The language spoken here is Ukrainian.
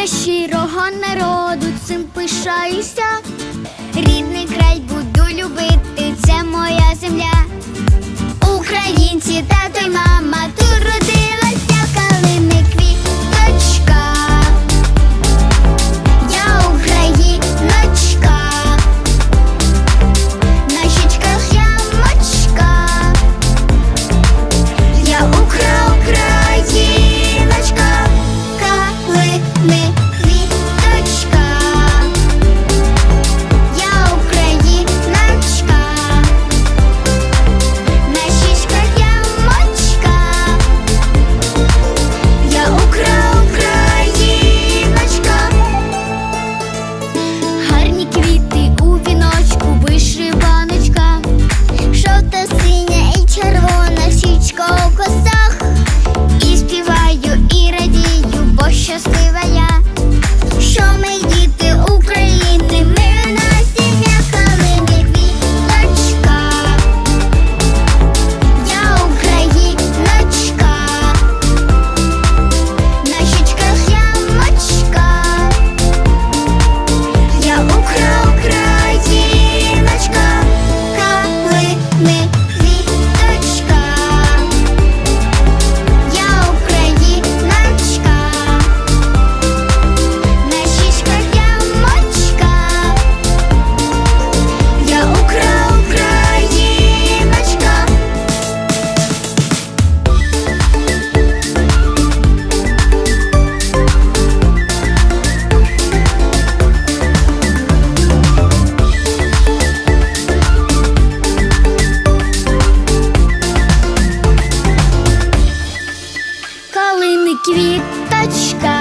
Пісня щирого народу цим пишаюся. Рідний край буду любити, це моя земля. Квіточка.